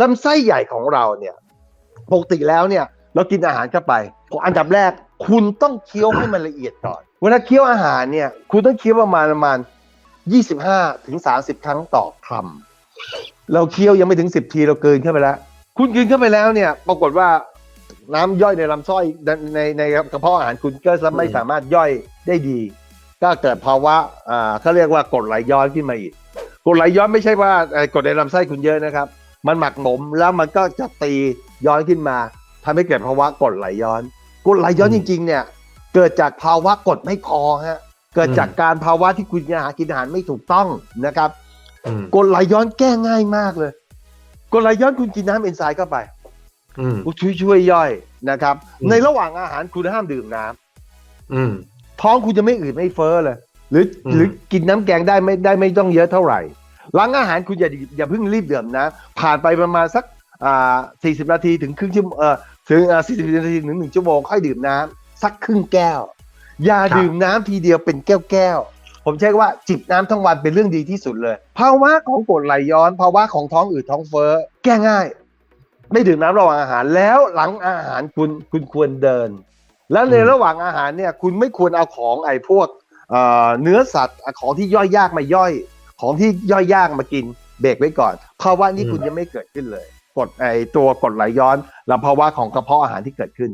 ลำไส้ใหญ่ของเราเนี่ยปกติแล้วเนี่ยเรากินอาหารเข้าไปอันดับแรกคุณต้องเคี้ยวให้มันละเอียดก่อนเวลาเคี้ยวอาหารเนี่ยคุณต้องเคี้ยวประมาณประมาณ 25ถึง30 ครั้งต่อคำเราเคี้ยวยังไม่ถึง 10 ทีเราเกินเข้าไปแล้ว คุณกินเข้าไปแล้วเนี่ยปรากฏว่าน้ำย่อยในลำไส้ในในในกระเพาะอาหารคุณก็จะไม่สามารถย่อยได้ดี ก็เกิดภาวะอ่าเขาเรียกว่ากดไหลย้อนขึ้นมาอีกกดไหลย้อนไม่ใช่ว่ากดในลำไส้คุณเยอะนะครับ มันหมักหมมแล้วมันก็จะตีย้อนขึ้นมาทำให้เกิดภาวะกรดไหลย้อนกรดไหลย้อนจริง ๆ เนี่ย เกิดจากภาวะกรดไม่พอฮะเกิดจากการภาวะที่คุณกินอาหารกินอาหารไม่ถูกต้องนะครับอืมกรดไหลย้อนแก้ง่ายมากเลยกรดไหลย้อนคุณกินน้ำเอนไซม์เข้าไปอืมช่วยช่วยย่อยนะครับอืมในระหว่างอาหารคุณห้ามดื่มน้ำอืมท้องคุณจะไม่อืดไม่เฟ้อเลย หรืออืมหรือกินน้ำแกงได้ไม่ได้ไม่ต้องเยอะเท่าไหร่ หลังอาหารคุณอย่าอย่าเพิ่งรีบดื่มนะ ผ่านไปประมาณสักอ่าสี่สิบนาทีถึงครึ่งชั่วโมงเอ่อถึงอ่าสี่สิบนาทีถึงหนึ่งชั่วโมงค่อยดื่มน้ำสักครึ่งแก้ว อย่าดื่มน้ำทีเดียวเป็นแก้วแก้วผมใช้ว่าจิบน้ำทั้งวันเป็นเรื่องดีที่สุดเลย ภาวะของกรดไหลย้อนภาวะของท้องอืดท้องเฟ้อแก้ง่าย ไม่ดื่มน้ำระหว่างอาหารแล้วหลังอาหารคุณคุณควรเดิน แล้วในระหว่างอาหารเนี่ยคุณไม่ควรเอาของไอ้พวกอ่อเนื้อสัตว์ของที่ย่อยยากมาย่อย ของที่ย่อยยากมากินเบรกไว้ก่อนภาวะนี้คุณยังไม่เกิดขึ้นเลยกดไอ้ตัวกรดไหลย้อนและภาวะของกระเพาะอาหารที่เกิดขึ้น